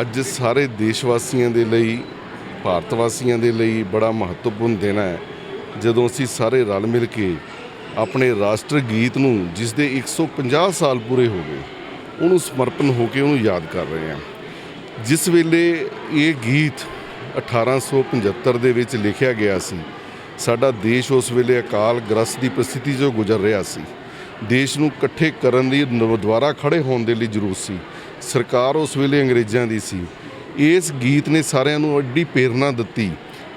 ਅੱਜ ਸਾਰੇ ਦੇਸ਼ ਵਾਸੀਆਂ ਦੇ ਲਈ ਭਾਰਤ ਵਾਸੀਆਂ ਦੇ ਲਈ ਬੜਾ ਮਹੱਤਵਪੂਰਨ ਦਿਨ ਹੈ। ਜਦੋਂ ਅਸੀਂ ਸਾਰੇ ਰਲ ਮਿਲ ਕੇ ਆਪਣੇ ਰਾਸ਼ਟਰ ਗੀਤ ਨੂੰ, ਜਿਸ ਦੇ 150 ਸਾਲ ਪੂਰੇ ਹੋ ਗਏ, ਉਹਨੂੰ ਸਮਰਪਣ ਹੋ ਕੇ ਉਹਨੂੰ ਯਾਦ ਕਰ ਰਹੇ ਹਾਂ। ਜਿਸ ਵੇਲੇ ਇਹ ਗੀਤ 1875 ਦੇ ਵਿੱਚ ਲਿਖਿਆ ਗਿਆ ਸੀ, ਸਾਡਾ ਦੇਸ਼ ਉਸ ਵੇਲੇ ਅਕਾਲ ਗ੍ਰਸਤ ਦੀ ਪ੍ਰਸਥਿਤੀ 'ਚੋਂ ਗੁਜ਼ਰ ਰਿਹਾ ਸੀ। ਦੇਸ਼ ਨੂੰ ਇਕੱਠੇ ਕਰਨ ਲਈ ਨਵ- ਦੁਬਾਰਾ ਖੜੇ ਹੋਣ ਦੇ ਲਈ ਜ਼ਰੂਰ ਸੀ। ਸਰਕਾਰ ਉਸ ਵੇਲੇ ਅੰਗਰੇਜ਼ਾਂ ਦੀ ਸੀ। ਇਸ ਗੀਤ ਨੇ ਸਾਰਿਆਂ ਨੂੰ ਅੱਡੀ ਪ੍ਰੇਰਣਾ ਦਿੱਤੀ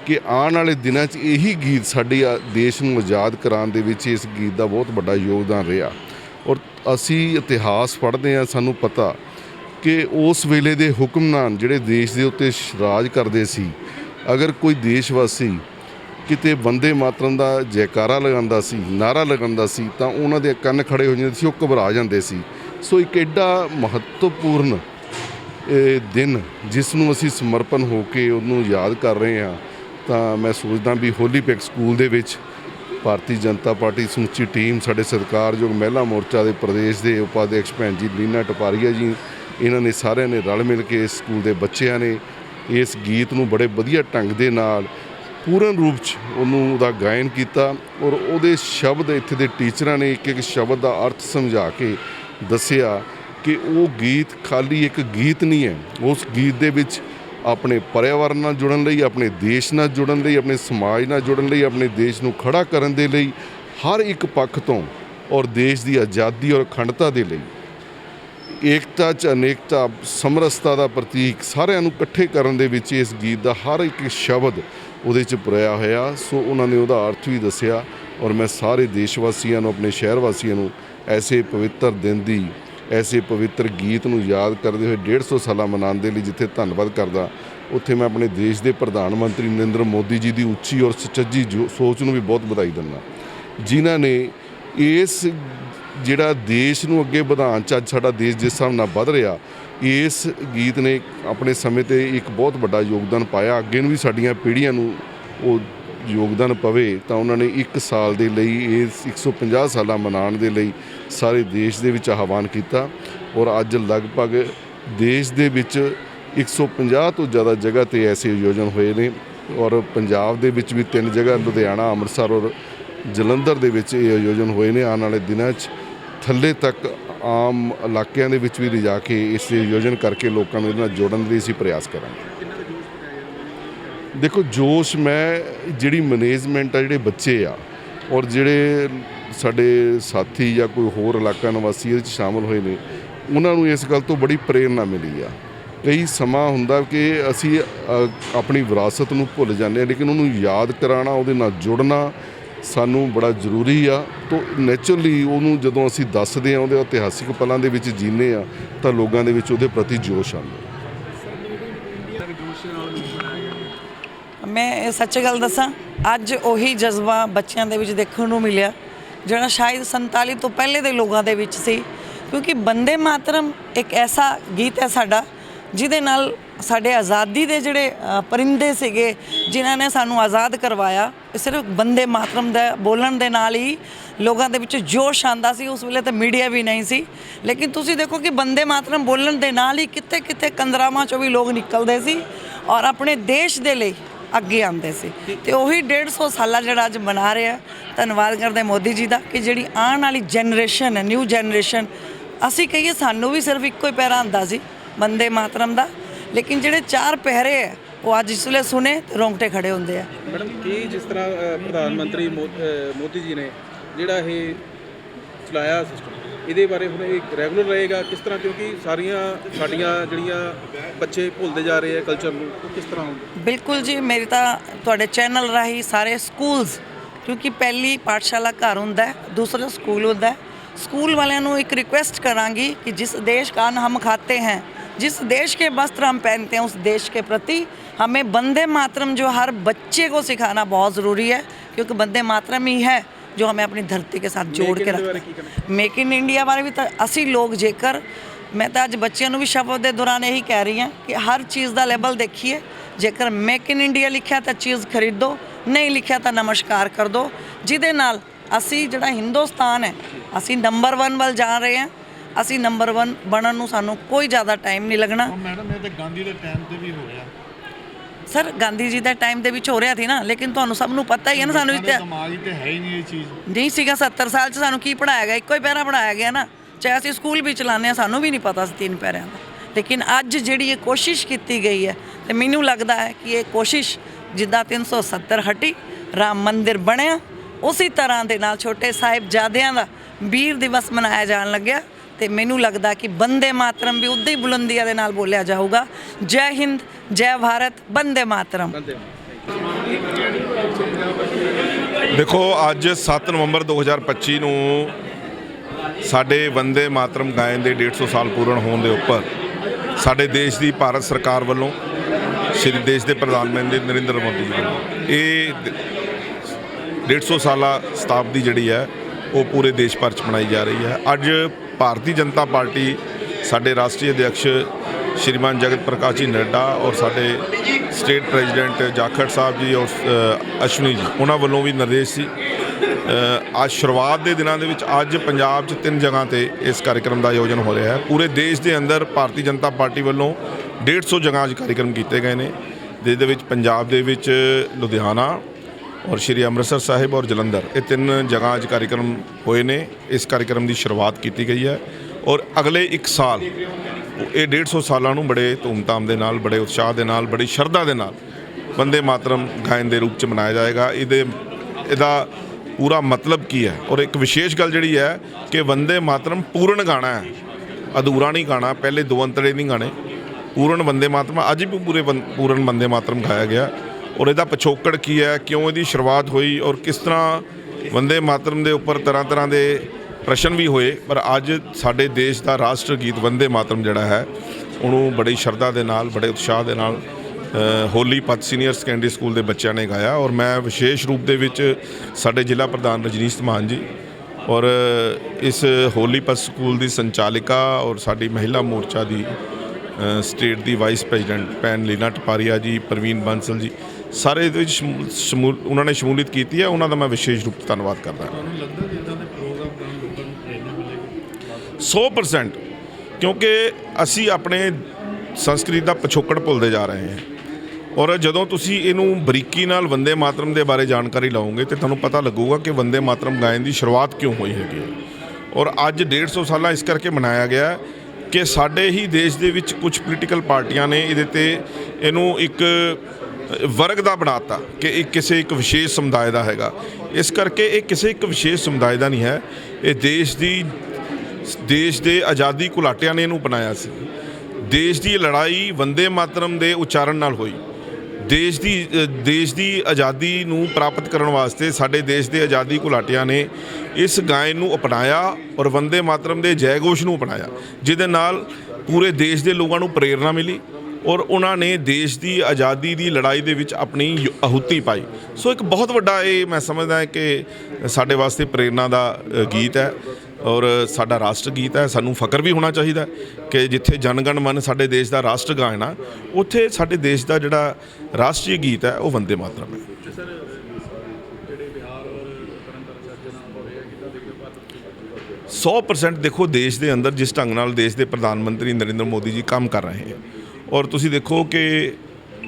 ਕਿ ਆਉਣ ਵਾਲੇ ਦਿਨਾਂ 'ਚ ਇਹੀ ਗੀਤ ਸਾਡੇ ਆ- ਦੇਸ਼ ਨੂੰ ਆਜ਼ਾਦ ਕਰਾਉਣ ਦੇ ਵਿੱਚ ਇਸ ਗੀਤ ਦਾ ਬਹੁਤ ਵੱਡਾ ਯੋਗਦਾਨ ਰਿਹਾ। ਔਰ ਅਸੀਂ ਇਤਿਹਾਸ ਪੜ੍ਹਦੇ ਹਾਂ, ਸਾਨੂੰ ਪਤਾ ਕਿ ਉਸ ਵੇਲੇ ਦੇ ਹੁਕਮਨਾਨ ਜਿਹੜੇ ਦੇਸ਼ ਦੇ ਉੱਤੇ ਰਾਜ ਕਰਦੇ ਸੀ, ਅਗਰ ਕੋਈ ਦੇਸ਼ ਵਾਸੀ ਕਿਤੇ ਬੰਦੇ ਮਾਤਰਮ ਦਾ ਜੈਕਾਰਾ ਲਗਾਉਂਦਾ ਸੀ ਨਾਰਾ ਲਗਾਉਂਦਾ ਸੀ, ਤਾਂ ਉਹਨਾਂ ਦੇ ਕੰਨ ਖੜੇ ਹੋ ਜਾਂਦੇ ਸੀ, ਉਹ ਘਬਰਾ ਜਾਂਦੇ ਸੀ। ਸੋ ਇੱਕ ਐਡਾ ਮਹੱਤਵਪੂਰਨ ਦਿਨ ਜਿਸ ਨੂੰ ਅਸੀਂ ਸਮਰਪਣ ਹੋ ਕੇ ਉਹਨੂੰ ਯਾਦ ਕਰ ਰਹੇ ਹਾਂ ਤਾਂ ਮੈਂ ਸੋਚਦਾ ਵੀ ਹੋਲੀ ਪਿਕ ਸਕੂਲ ਦੇ ਵਿੱਚ ਭਾਰਤੀ ਜਨਤਾ ਪਾਰਟੀ ਸਮੁੱਚੀ ਟੀਮ, ਸਾਡੇ ਸਤਿਕਾਰਯੋਗ ਮਹਿਲਾ ਮੋਰਚਾ ਦੇ ਪ੍ਰਦੇਸ਼ ਦੇ ਉਪਾਧਿਆਕਸ਼ ਭੈਣ ਜੀ ਲੀਨਾ ਟਪਾਰੀਆ ਜੀ, ਇਹਨਾਂ ਨੇ ਸਾਰਿਆਂ ਨੇ ਰਲ ਮਿਲ ਕੇ ਇਸ ਸਕੂਲ ਦੇ ਬੱਚਿਆਂ ਨੇ ਇਸ ਗੀਤ ਨੂੰ ਬੜੇ ਵਧੀਆ ਢੰਗ ਦੇ ਨਾਲ ਪੂਰਨ ਰੂਪ 'ਚ ਉਹਨੂੰ ਉਹਦਾ ਗਾਇਨ ਕੀਤਾ ਔਰ ਉਹਦੇ ਸ਼ਬਦ ਇੱਥੇ ਦੇ ਟੀਚਰਾਂ ਨੇ ਇੱਕ ਇੱਕ ਸ਼ਬਦ ਦਾ ਅਰਥ ਸਮਝਾ ਕੇ ਦੱਸਿਆ ਕਿ ਉਹ ਗੀਤ ਖਾਲੀ ਇੱਕ ਗੀਤ ਨਹੀਂ ਹੈ। ਉਸ ਗੀਤ ਦੇ ਵਿੱਚ ਆਪਣੇ ਪਰਿਵਾਰਨ ਨਾਲ ਜੁੜਨ ਲਈ, ਆਪਣੇ ਦੇਸ਼ ਨਾਲ ਜੁੜਨ ਲਈ, ਆਪਣੇ ਸਮਾਜ ਨਾਲ ਜੁੜਨ ਲਈ, ਆਪਣੇ ਦੇਸ਼ ਨੂੰ ਖੜਾ ਕਰਨ ਦੇ ਲਈ, ਹਰ ਇੱਕ ਪੱਖ ਤੋਂ ਔਰ ਦੇਸ਼ ਦੀ ਆਜ਼ਾਦੀ ਔਰ ਅਖੰਡਤਾ ਦੇ ਲਈ। ਏਕਤਾ ਚ ਅਨੇਕਤਾ, ਸਮਰਸਤਾ ਦਾ ਪ੍ਰਤੀਕ ਸਾਰਿਆਂ ਨੂੰ ਇਕੱਠੇ ਕਰਨ ਦੇ ਵਿੱਚ ਇਸ ਗੀਤ ਦਾ ਹਰ ਇੱਕ ਸ਼ਬਦ ਉਹਦੇ ਚ ਪੁਰਿਆ ਹੋਇਆ। ਸੋ ਉਹਨਾਂ ਨੇ ਉਹਦਾ ਅਰਥ ਵੀ ਦੱਸਿਆ ਔਰ ਮੈਂ ਸਾਰੇ ਦੇਸ਼ ਵਾਸੀਆਂ ਨੂੰ, ਆਪਣੇ ਸ਼ਹਿਰ ਵਾਸੀਆਂ ਨੂੰ ਐਸੇ ਪਵਿੱਤਰ ਦਿਨ ਦੀ ਐਸੇ ਪਵਿੱਤਰ ਗੀਤ ਨੂੰ ਯਾਦ ਕਰਦੇ ਹੋਏ 150 ਸਾਲਾਂ ਮਨਾਉਣ ਦੇ ਲਈ ਜਿੱਥੇ ਧੰਨਵਾਦ ਕਰਦਾ, ਉੱਥੇ ਮੈਂ ਆਪਣੇ ਦੇਸ਼ ਦੇ ਪ੍ਰਧਾਨ ਮੰਤਰੀ ਨਰਿੰਦਰ ਮੋਦੀ ਜੀ ਦੀ ਉੱਚੀ ਔਰ ਸੁਚੱਜੀ ਜੋ- ਸੋਚ ਨੂੰ ਵੀ ਬਹੁਤ ਵਧਾਈ ਦਿੰਦਾ। ਜਿਨ੍ਹਾਂ ਨੇ ਇਸ ਜਿਹੜਾ ਦੇਸ਼ ਨੂੰ ਅੱਗੇ ਵਧਾਉਣ ਚ ਅੱਜ ਸਾਡਾ ਦੇਸ਼ ਜਿਸ ਹਿਸਾਬ ਨਾਲ ਵੱਧ ਰਿਹਾ, ਇਸ ਗੀਤ ਨੇ ਆਪਣੇ ਸਮੇਂ ਤੇ ਇੱਕ ਬਹੁਤ ਵੱਡਾ ਯੋਗਦਾਨ ਪਾਇਆ। ਅੱਗੇ ਨੂੰ ਵੀ ਸਾਡੀਆਂ ਪੀੜ੍ਹੀਆਂ ਨੂੰ ਉਹ ਯੋਗਦਾਨ ਪਵੇ ਤਾਂ ਉਹਨਾਂ ਨੇ 1 ਸਾਲ ਦੇ ਲਈ ਇਸ 150 ਸਾਲਾਂ ਮਨਾਉਣ ਦੇ ਲਈ ਸਾਰੇ ਦੇਸ਼ ਦੇ ਵਿੱਚ ਆਹਵਾਨ ਕੀਤਾ ਔਰ ਅੱਜ ਲਗਭਗ ਦੇਸ਼ ਦੇ ਵਿੱਚ 150 ਤੋਂ ਜ਼ਿਆਦਾ ਜਗ੍ਹਾ ਤੇ ਐਸੇ ਆਯੋਜਨ ਹੋਏ ਨੇ ਔਰ ਪੰਜਾਬ ਦੇ ਵਿੱਚ ਵੀ ਤਿੰਨ ਜਗ੍ਹਾ, ਲੁਧਿਆਣਾ, ਅੰਮ੍ਰਿਤਸਰ ਔਰ ਜਲੰਧਰ ਦੇ ਵਿੱਚ ਇਹ ਆਯੋਜਨ ਹੋਏ ਨੇ। ਆਉਣ ਵਾਲੇ ਦਿਨਾਂ 'ਚ ਥੱਲੇ ਤੱਕ ਆਮ ਇਲਾਕਿਆਂ ਦੇ ਵਿੱਚ ਵੀ ਲਿਜਾ ਕੇ ਇਸ ਆਯੋਜਨ ਕਰਕੇ ਲੋਕਾਂ ਨੂੰ ਇਹਦੇ ਨਾਲ ਜੋੜਨ ਲਈ ਅਸੀਂ ਪ੍ਰਯਾਸ ਕਰਾਂਗੇ। ਦੇਖੋ, ਜੋਸ਼ ਮੈਂ ਜਿਹੜੀ ਮੈਨੇਜਮੈਂਟ ਆ, ਜਿਹੜੇ ਬੱਚੇ ਆ, ਔਰ ਜਿਹੜੇ ਸਾਡੇ ਸਾਥੀ ਜਾਂ ਕੋਈ ਹੋਰ ਇਲਾਕਾ ਨਿਵਾਸੀ ਇਹਦੇ 'ਚ ਸ਼ਾਮਲ ਹੋਏ ਨੇ, ਉਹਨਾਂ ਨੂੰ ਇਸ ਗੱਲ ਤੋਂ ਬੜੀ ਪ੍ਰੇਰਣਾ ਮਿਲੀ ਆ। ਕਈ ਸਮਾਂ ਹੁੰਦਾ ਕਿ ਅਸੀਂ ਆਪਣੀ ਵਿਰਾਸਤ ਨੂੰ ਭੁੱਲ ਜਾਂਦੇ ਹਾਂ ਲੇਕਿਨ ਉਹਨੂੰ ਯਾਦ ਕਰਾਉਣਾ, ਉਹਦੇ ਨਾਲ ਜੁੜਨਾ ਸਾਨੂੰ ਬੜਾ ਜ਼ਰੂਰੀ ਆ। ਤੋਂ ਨੇਚਰਲੀ ਉਹਨੂੰ ਜਦੋਂ ਅਸੀਂ ਦੱਸਦੇ ਆ, ਉਹਦੇ ਇਤਿਹਾਸਿਕ ਪਲਾਂ ਦੇ ਵਿੱਚ ਜੀਨੇ ਆ, ਤਾਂ ਲੋਕਾਂ ਦੇ ਵਿੱਚ ਉਹਦੇ ਪ੍ਰਤੀ ਜੋਸ਼ ਆਉਂਦਾ। ਮੈਂ ਇਹ ਸੱਚ ਗੱਲ ਦੱਸਾਂ, ਅੱਜ ਉਹੀ ਜਜ਼ਬਾ ਬੱਚਿਆਂ ਦੇ ਵਿੱਚ ਦੇਖਣ ਨੂੰ ਮਿਲਿਆ, ਜਿਹੜਾ ਸ਼ਾਇਦ 47 ਤੋਂ ਪਹਿਲੇ ਦੇ ਲੋਕਾਂ ਦੇ ਵਿੱਚ ਸੀ, ਕਿਉਂਕਿ ਬੰਦੇ ਮਾਤਰਮ ਇੱਕ ਐਸਾ ਗੀਤ ਹੈ ਸਾਡਾ, ਜਿਹਦੇ ਨਾਲ ਸਾਡੇ ਆਜ਼ਾਦੀ ਦੇ ਜਿਹੜੇ ਪਰਿੰਦੇ ਸੀਗੇ, ਜਿਨ੍ਹਾਂ ਨੇ ਸਾਨੂੰ ਆਜ਼ਾਦ ਕਰਵਾਇਆ ਸਿਰਫ ਬੰਦੇ ਮਾਤਰਮ ਦਾ ਬੋਲਣ ਦੇ ਨਾਲ ਹੀ ਲੋਕਾਂ ਦੇ ਵਿੱਚ ਜੋਸ਼ ਆਂਦਾ ਸੀ, ਉਸ ਵੇਲੇ ਤਾਂ ਮੀਡੀਆ ਵੀ ਨਹੀਂ ਸੀ, ਲੇਕਿਨ ਤੁਸੀਂ ਦੇਖੋ ਕਿ ਬੰਦੇ ਮਾਤਰਮ ਬੋਲਣ ਦੇ ਨਾਲ ਹੀ ਕਿੱਥੇ ਕਿੱਥੇ ਕੰਦਰਾਵਾਂ ਚੋਂ ਵੀ ਲੋਕ ਨਿਕਲਦੇ ਸੀ, ਔਰ ਆਪਣੇ ਦੇਸ਼ ਦੇ ਲਈ ਅੱਗੇ ਆਉਂਦੇ ਸੀ। ਤੇ ਉਹੀ 150 ਸਾਲਾ ਜਿਹੜਾ ਅੱਜ ਮਨਾ ਰਿਹਾ। ਧੰਨਵਾਦ ਕਰਦੇ ਮੋਦੀ ਜੀ ਦਾ ਕਿ ਜਿਹੜੀ ਆਉਣ ਵਾਲੀ ਜਨਰੇਸ਼ਨ ਹੈ ਨਿਊ ਜਨਰੇਸ਼ਨ ਅਸੀਂ ਕਹੀਏ ਸਾਨੂੰ ਵੀ ਸਿਰਫ ਇੱਕੋ ਹੀ ਪਹਿਰਾ ਆਉਂਦਾ ਸੀ, ਬੰਦੇ ਮਾਤਰਮ ਦਾ। ਲੇਕਿਨ ਜਿਹੜੇ ਚਾਰ ਪਹਿਰੇ ਹੈ, ਉਹ ਅੱਜ ਇਸ ਵੇਲੇ ਸੁਨੇ ਰੋਂਗਟੇ ਖੜੇ ਹੁੰਦੇ ਆ। ਮੈਡਮ, ਕੀ ਜਿਸ ਤਰ੍ਹਾਂ ਪ੍ਰਧਾਨ ਮੰਤਰੀ ਮੋਦੀ ਜੀ ਨੇ ਜਿਹੜਾ ਇਹ ਚਲਾਇਆ ਸਿਸਟਮ ਇਹਦੇ ਬਾਰੇ ਹੁਣ ਇਹ ਰੈਗੂਲਰ ਰਹੇਗਾ ਕਿਸ ਤਰ੍ਹਾਂ ਕਿਉਂਕਿ ਸਾਰੀਆਂ ਸਾਡੀਆਂ ਜਿਹੜੀਆਂ ਬੱਚੇ ਭੁੱਲਦੇ ਜਾ ਰਹੇ ਆ ਕਲਚਰ ਨੂੰ ਉਹ ਕਿਸ ਤਰ੍ਹਾਂ ਬਿਲਕੁਲ ਜੀ ਮੇਰੀ ਤਾਂ ਤੁਹਾਡੇ ਚੈਨਲ ਰਾਹੀਂ ਸਾਰੇ ਸਕੂਲਸ ਕਿਉਂਕਿ ਪਹਿਲੀ ਪਾਠਸ਼ਾਲਾ ਘਰ ਹੁੰਦਾ ਹੈ ਦੂਸਰਾ ਸਕੂਲ ਹੁੰਦਾ ਹੈ ਸਕੂਲ ਵਾਲਿਆਂ ਨੂੰ ਇੱਕ ਰਿਕੁਐਸਟ ਕਰਾਂਗੀ ਕਿ ਜਿਸ देश का अन्न हम खाते हैं जिस देश के वस्त्र हम पहनते हैं उस देश के प्रति हमें वंदे मातरम जो हर बच्चे को सिखाना बहुत ज़रूरी है क्योंकि वंदे मातरम ही है जो हमें अपनी धरती के साथ जोड़ के Make in India रखता बारे की है ਮੇਕ ਇਨ ਇੰਡੀਆ ਬਾਰੇ ਵੀ ਤਾਂ ਅਸੀਂ ਲੋਕ ਜੇਕਰ ਮੈਂ ਤਾਂ ਅੱਜ ਬੱਚਿਆਂ ਨੂੰ ਵੀ ਸ਼ਬਦ ਦੇ ਦੌਰਾਨ ਇਹੀ ਕਹਿ ਰਹੀ ਹਾਂ ਕਿ ਹਰ ਚੀਜ਼ ਦਾ ਲੈਬਲ ਦੇਖੀਏ ਜੇਕਰ ਮੇਕ ਇਨ ਇੰਡੀਆ ਲਿਖਿਆ ਤਾਂ ਚੀਜ਼ ਖਰੀਦੋ ਨਹੀਂ ਲਿਖਿਆ ਤਾਂ ਨਮਸਕਾਰ ਕਰ ਦਿਓ ਜਿਹਦੇ ਨਾਲ ਅਸੀਂ ਜਿਹੜਾ ਹਿੰਦੁਸਤਾਨ ਹੈ ਅਸੀਂ ਨੰਬਰ 1 ਵੱਲ ਜਾ ਰਹੇ ਹਾਂ ਅਸੀਂ ਨੰਬਰ 1 ਬਣਨ ਨੂੰ ਸਾਨੂੰ ਕੋਈ ਜ਼ਿਆਦਾ ਟਾਈਮ ਨਹੀਂ ਲੱਗਣਾ ਉਹ ਮੈਡਮ ਇਹ ਤਾਂ ਗਾਂਧੀ ਦੇ ਟਾਈਮ ਤੇ ਵੀ ਹੋ ਰਿਹਾ ਸਰ ਗਾਂਧੀ ਜੀ ਦੇ ਟਾਈਮ ਦੇ ਵਿੱਚ ਹੋ ਰਿਹਾ ਸੀ ਨਾ ਲੇਕਿਨ ਤੁਹਾਨੂੰ ਸਭ ਨੂੰ ਪਤਾ ਹੀ ਹੈ ਨਾ ਸਾਨੂੰ ਸਾਡੇ ਇੱਥੇ ਦਿਮਾਗ 'ਚ ਤੇ ਹੈ ਹੀ ਨਹੀਂ ਇਹ ਚੀਜ਼। ਨਹੀਂ ਸੀਗਾ 70 ਸਾਲ ਚ ਸਾਨੂੰ ਕੀ ਪੜਾਇਆ ਗਿਆ? ਇੱਕੋ ਹੀ ਪੈਰਾ ਪੜਾਇਆ ਗਿਆ ਨਾ। ਚਾਹੇ ਅਸੀਂ ਸਕੂਲ ਵੀ ਚਲਾਉਂਦੇ ਆ ਸਾਨੂੰ ਵੀ ਨਹੀਂ ਪਤਾ ਸੀ ਤਿੰਨ ਪੈਰਿਆਂ ਦਾ। ਲੇਕਿਨ ਅੱਜ ਜਿਹੜੀ ਇਹ ਕੋਸ਼ਿਸ਼ ਕੀਤੀ ਗਈ ਹੈ ਤੇ ਮੈਨੂੰ ਲੱਗਦਾ ਹੈ ਕਿ ਇਹ ਕੋਸ਼ਿਸ਼ ਜਿੱਦਾਂ 370 ਹਟੀ ਰਾਮ ਮੰਦਿਰ ਬਣਿਆ ਉਸੇ ਤਰ੍ਹਾਂ ਦੇ ਨਾਲ ਛੋਟੇ ਸਾਹਿਬਜ਼ਾਦਿਆਂ ਦਾ ਵੀਰ ਦਿਵਸ ਮਨਾਇਆ ਜਾਣ ਲੱਗਿਆ। ਤੇ ਮੈਨੂੰ ਲੱਗਦਾ ਕਿ ਬੰਦੇ ਮਾਤਰਮ ਵੀ ਉਦਾਂ ਹੀ ਬੁਲੰਦੀਆਂ ਦੇ ਨਾਲ ਬੋਲਿਆ ਜਾਊਗਾ। ਜੈ ਹਿੰਦ, ਜੈ ਭਾਰਤ, ਬੰਦੇ ਮਾਤਰਮ। ਦੇਖੋ, ਅੱਜ 7 ਨਵੰਬਰ 2025 ਨੂੰ ਸਾਡੇ ਵੰਦੇ ਮਾਤਰਮ ਗਾਇਨ ਦੇ 150 ਸਾਲ ਪੂਰਨ ਹੋਣ ਦੇ ਉੱਪਰ ਸਾਡੇ ਦੇਸ਼ ਦੀ ਭਾਰਤ ਸਰਕਾਰ ਵੱਲੋਂ ਸ਼੍ਰੀ ਦੇਸ਼ ਦੇ ਪ੍ਰਧਾਨ ਮੰਤਰੀ ਨਰਿੰਦਰ ਮੋਦੀ ਜੀ ਵੱਲੋਂ ਇਹ ਦ- 150 ਸਾਲਾ ਸ਼ਤਾਬਦੀ ਜਿਹੜੀ ਹੈ, ਉਹ ਪੂਰੇ ਦੇਸ਼ ਭਰ ਚ ਮਨਾਈ ਜਾ ਰਹੀ ਹੈ। ਅੱਜ ਭਾਰਤੀ ਜਨਤਾ ਪਾਰਟੀ ਸਾਡੇ ਰਾਸ਼ਟਰੀ ਅਧਿਕਸ਼ ਸ਼੍ਰੀਮਾਨ ਜਗਤ ਪ੍ਰਕਾਸ਼ ਜੀ ਨੱਡਾ ਔਰ ਸਾਡੇ ਸਟੇਟ ਪ੍ਰੈਜ਼ੀਡੈਂਟ ਜਾਖੜ ਸਾਹਿਬ ਜੀ ਔਰ ਅਸ਼ਵਨੀ ਜੀ, ਉਹਨਾਂ ਵੱਲੋਂ ਵੀ ਨਿਰਦੇਸ਼ ਸੀ। ਅੱਜ ਸ਼ੁਰੂਆਤ ਦੇ ਦਿਨਾਂ ਦੇ ਵਿੱਚ ਅੱਜ ਪੰਜਾਬ 'ਚ ਤਿੰਨ ਜਗ੍ਹਾ ਤੇ ਇਸ ਕਾਰਜਕ੍ਰਮ ਦਾ ਆਯੋਜਨ ਹੋ ਰਿਹਾ ਹੈ। ਪੂਰੇ ਦੇਸ਼ ਦੇ ਅੰਦਰ ਭਾਰਤੀ ਜਨਤਾ ਪਾਰਟੀ ਵੱਲੋਂ 150 ਜਗ੍ਹਾ 'ਚ ਕਾਰਜਕ੍ਰਮ ਕੀਤੇ ਗਏ ਨੇ। ਜਿਸ ਦੇ ਵਿੱਚ ਪੰਜਾਬ ਦੇ ਵਿੱਚ ਲੁਧਿਆਣਾ ਔਰ ਸ਼੍ਰੀ ਅੰਮ੍ਰਿਤਸਰ ਸਾਹਿਬ ਔਰ ਜਲੰਧਰ, ਇਹ ਤਿੰਨ ਜਗ੍ਹਾ 'ਚ ਕਾਰਜਕ੍ਰਮ ਹੋਏ ਨੇ। ਇਸ ਕਾਰਜਕ੍ਰਮ ਦੀ ਸ਼ੁਰੂਆਤ ਕੀਤੀ ਗਈ ਹੈ ਔਰ ਅਗਲੇ 1 ਸਾਲ, ਇਹ 150 ਸਾਲਾਂ ਨੂੰ ਬੜੇ ਧੂਮਧਾਮ ਦੇ ਨਾਲ, ਬੜੇ ਉਤਸ਼ਾਹ ਦੇ ਨਾਲ, ਬੜੀ ਸ਼ਰਧਾ ਦੇ ਨਾਲ ਵੰਦੇ ਮਾਤਰਮ ਗਾਇਨ ਦੇ ਰੂਪ 'ਚ ਮਨਾਇਆ ਜਾਏਗਾ। ਇਹਦੇ, ਇਹਦਾ ਪੂਰਾ ਮਤਲਬ ਕੀ ਹੈ? ਔਰ ਇੱਕ ਵਿਸ਼ੇਸ਼ ਗੱਲ ਜਿਹੜੀ ਹੈ ਕਿ ਵੰਦੇ ਮਾਤਰਮ ਪੂਰਨ ਗਾਣਾ ਹੈ। ਅਧੂਰਾ ਨਹੀਂ ਗਾਣਾ, ਪਹਿਲੇ ਦੋ ਅੰਤਰੇ ਨਹੀਂ ਗਾਣੇ। ਪੂਰਨ ਵੰਦੇ ਮਾਤਰਮ, ਅੱਜ ਵੀ ਪੂਰੇ ਪੂਰਨ ਵੰਦੇ ਮਾਤਰਮ ਗਾਇਆ ਗਿਆ। ਔਰ ਇਹਦਾ ਪਿਛੋਕੜ ਕੀ ਹੈ? ਕਿਉਂ ਇਹਦੀ ਸ਼ੁਰੂਆਤ ਹੋਈ? ਔਰ ਕਿਸ ਤਰ੍ਹਾਂ ਵੰਦੇ ਮਾਤਰਮ ਦੇ ਉੱਪਰ ਤਰ੍ਹਾਂ ਤਰ੍ਹਾਂ ਦੇ ਪ੍ਰਸ਼ਨ ਵੀ ਹੋਏ? ਪਰ ਅੱਜ ਸਾਡੇ ਦੇਸ਼ ਦਾ ਰਾਸ਼ਟਰ ਗੀਤ ਵੰਦੇ ਮਾਤਰਮ ਜਿਹੜਾ ਹੈ, ਉਹਨੂੰ ਬੜੀ ਸ਼ਰਧਾ ਦੇ ਨਾਲ, ਬੜੇ ਉਤਸ਼ਾਹ ਦੇ ਨਾਲ ਹੋਲੀ ਪਤ ਸੀਨੀਅਰ ਸੈਕੰਡਰੀ ਸਕੂਲ ਦੇ ਬੱਚਿਆਂ ਨੇ ਗਾਇਆ। ਔਰ ਮੈਂ ਵਿਸ਼ੇਸ਼ ਰੂਪ ਦੇ ਵਿੱਚ ਸਾਡੇ ਜ਼ਿਲ੍ਹਾ ਪ੍ਰਧਾਨ ਰਜਨੀਸ਼ ਧਮਾਨ ਜੀ ਔਰ ਇਸ ਹੋਲੀ ਪਤ ਸਕੂਲ ਦੀ ਸੰਚਾਲਿਕਾ ਔਰ ਸਾਡੀ ਮਹਿਲਾ ਮੋਰਚਾ ਦੀ ਸਟੇਟ ਦੀ ਵਾਈਸ ਪ੍ਰੈਜ਼ੀਡੈਂਟ ਭੈਣ ਲੀਨਾ ਟਪਾਰੀਆ ਜੀ, ਪ੍ਰਵੀਨ ਬਾਂਸਲ ਜੀ ਸਾਰੇ ਇਹਦੇ ਵਿੱਚ ਸ਼ਮੂ- ਸ਼ਮੂਲ ਉਹਨਾਂ ਨੇ ਸ਼ਮੂਲੀਅਤ ਕੀਤੀ ਹੈ ਉਹਨਾਂ ਦਾ ਮੈਂ ਵਿਸ਼ੇਸ਼ ਰੂਪ 'ਚ ਧੰਨਵਾਦ ਕਰਦਾ ਹਾਂ। ਤੁਹਾਨੂੰ ਲੱਗਦਾ ਜਿੱਦਾਂ ਦੇ ਪ੍ਰੋਗਰਾਮ ਨਾਲ ਲੋਕਾਂ ਨੂੰ ਪ੍ਰੇਰਨਾ ਮਿਲੇਗੀ? 100% ਕਿਉਂਕਿ ਅਸੀਂ ਆਪਣੇ ਸੰਸਕ੍ਰਿਤ ਦਾ ਪਿਛੋਕੜ ਭੁੱਲਦੇ ਜਾ ਰਹੇ ਹਾਂ। ਔਰ ਜਦੋਂ ਤੁਸੀਂ ਇਹਨੂੰ ਬਰੀਕੀ ਨਾਲ ਵੰਦੇ ਮਾਤਰਮ ਦੇ ਬਾਰੇ ਜਾਣਕਾਰੀ ਲਾਓਗੇ ਤੇ ਤੁਹਾਨੂੰ ਪਤਾ ਲੱਗੂਗਾ ਕਿ ਵੰਦੇ ਮਾਤਰਮ ਗਾਇਨ ਦੀ ਸ਼ੁਰੂਆਤ ਕਿਉਂ ਹੋਈ ਹੈਗੀ ਹੈ। ਔਰ ਅੱਜ 150 ਸਾਲਾਂ ਇਸ ਕਰਕੇ ਮਨਾਇਆ ਗਿਆ ਹੈ ਕਿ ਸਾਡੇ ਹੀ ਦੇਸ਼ ਦੇ ਵਿੱਚ ਕੁਝ ਪੋਲੀਟੀਕਲ ਪਾਰਟੀਆਂ ਨੇ ਇਹਦੇ ਤੇ ਇਹਨੂੰ ਇੱਕ ਵਰਗ ਦਾ ਬਣਾਤਾ ਕਿ ਇਹ ਕਿਸੇ ਇੱਕ ਵਿਸ਼ੇਸ਼ ਸਮੁਦਾਇ ਦਾ ਹੈਗਾ। ਇਸ ਕਰਕੇ ਇਹ ਕਿਸੇ ਇੱਕ ਵਿਸ਼ੇਸ਼ ਸਮੁਦਾਇ ਦਾ ਨਹੀਂ ਹੈ। ਇਹ ਦੇਸ਼ ਦੀ, ਦੇਸ਼ ਦੇ ਆਜ਼ਾਦੀ ਘੁਲਾਟਿਆਂ ਨੇ ਇਹਨੂੰ ਬਣਾਇਆ ਸੀ। ਦੇਸ਼ ਦੀ ਲੜਾਈ ਵੰਦੇ ਮਾਤਰਮ ਦੇ ਉਚਾਰਨ ਨਾਲ ਹੋਈ। ਦੇਸ਼ ਦੀ ਦੇਸ਼ ਦੀ ਆਜ਼ਾਦੀ ਨੂੰ ਪ੍ਰਾਪਤ ਕਰਨ ਵਾਸਤੇ ਸਾਡੇ ਦੇਸ਼ ਦੇ ਆਜ਼ਾਦੀ ਘੁਲਾਟਿਆਂ ਨੇ ਇਸ ਗਾਇਨ ਨੂੰ ਅਪਣਾਇਆ ਔਰ ਵੰਦੇ ਮਾਤਰਮ ਦੇ ਜੈਗੋਸ਼ ਨੂੰ ਅਪਣਾਇਆ, ਜਿਹਦੇ ਨਾਲ ਪੂਰੇ ਦੇਸ਼ ਦੇ ਲੋਕਾਂ ਨੂੰ ਪ੍ਰੇਰਣਾ ਮਿਲੀ। ਔਰ ਉਹਨਾਂ ਨੇ ਦੇਸ਼ ਦੀ ਆਜ਼ਾਦੀ ਦੀ ਲੜਾਈ ਦੇ ਵਿੱਚ ਆਪਣੀ ਆਹੂਤੀ ਪਾਈ। ਸੋ ਇੱਕ ਬਹੁਤ ਵੱਡਾ ਇਹ ਮੈਂ ਸਮਝਦਾ ਹਾਂ ਕਿ ਸਾਡੇ ਵਾਸਤੇ ਪ੍ਰੇਰਣਾ ਦਾ ਗੀਤ ਹੈ ਔਰ ਸਾਡਾ ਰਾਸ਼ਟਰ ਗੀਤ ਹੈ ਸਾਨੂੰ ਫਖਰ ਵੀ ਹੋਣਾ ਚਾਹੀਦਾ ਹੈ ਕਿ ਜਿੱਥੇ ਜਨਗਣ ਮਨ ਸਾਡੇ ਦੇਸ਼ ਦਾ ਰਾਸ਼ਟਰ ਗਾਇਨ ਆ ਉੱਥੇ ਸਾਡੇ ਦੇਸ਼ ਦਾ ਜਿਹੜਾ ਰਾਸ਼ਟਰੀ ਗੀਤ ਹੈ ਉਹ ਵੰਦੇ ਮਾਤਰਮ ਹੈ। 100% ਦੇਖੋ ਦੇਸ਼ ਦੇ ਅੰਦਰ ਜਿਸ ਢੰਗ ਨਾਲ ਦੇਸ਼ ਦੇ ਪ੍ਰਧਾਨ ਮੰਤਰੀ ਨਰਿੰਦਰ ਮੋਦੀ ਜੀ ਕੰਮ ਕਰ ਰਹੇ ਹਨ ਔਰ ਤੁਸੀਂ ਦੇਖੋ ਕਿ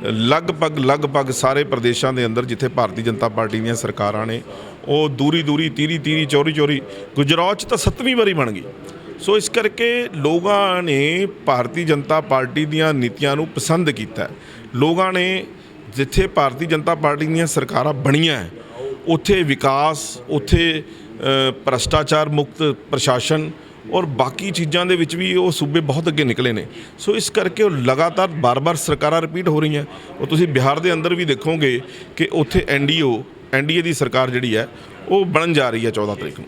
ਲਗਭਗ ਲਗਭਗ ਸਾਰੇ ਪ੍ਰਦੇਸ਼ਾਂ ਦੇ ਅੰਦਰ ਜਿੱਥੇ ਭਾਰਤੀ ਜਨਤਾ ਪਾਰਟੀ ਦੀਆਂ ਸਰਕਾਰਾਂ ਨੇ ਉਹ ਦੂਰੀ ਦੂਰੀ ਤੀਰੀ ਤੀਰੀ ਚੌਰੀ ਚੌਰੀ ਗੁਜਰਾਤ 'ਚ ਤਾਂ ਸੱਤਵੀਂ ਵਾਰੀ ਬਣ ਗਈ। ਸੋ ਇਸ ਕਰਕੇ ਲੋਕਾਂ ਨੇ ਭਾਰਤੀ ਜਨਤਾ ਪਾਰਟੀ ਦੀਆਂ ਨੀਤੀਆਂ ਨੂੰ ਪਸੰਦ ਕੀਤਾ ਲੋਕਾਂ ਨੇ ਜਿੱਥੇ ਭਾਰਤੀ ਜਨਤਾ ਪਾਰਟੀ ਦੀਆਂ ਸਰਕਾਰਾਂ ਬਣੀਆਂ ਉੱਥੇ ਵਿਕਾਸ ਉੱਥੇ ਅ, ਭ੍ਰਸ਼ਟਾਚਾਰ ਮੁਕਤ ਪ੍ਰਸ਼ਾਸਨ ਔਰ ਬਾਕੀ ਚੀਜ਼ਾਂ ਦੇ ਵਿੱਚ ਵੀ ਉਹ ਸੂਬੇ ਬਹੁਤ ਅੱਗੇ ਨਿਕਲੇ ਨੇ। ਸੋ ਇਸ ਕਰਕੇ ਉਹ ਲਗਾਤਾਰ ਬਾਰ-ਬਾਰ ਸਰਕਾਰਾਂ ਰਿਪੀਟ ਹੋ ਰਹੀਆਂ। ਉਹ ਤੁਸੀਂ ਬਿਹਾਰ ਦੇ ਅੰਦਰ ਵੀ ਦੇਖੋਗੇ ਕਿ ਉੱਥੇ ਐਨਡੀਓ ਐਨਡੀਏ ਦੀ ਸਰਕਾਰ ਜਿਹੜੀ ਹੈ, ਉਹ ਬਣਨ ਜਾ ਰਹੀ ਹੈ 14 ਤਰੀਕ ਨੂੰ।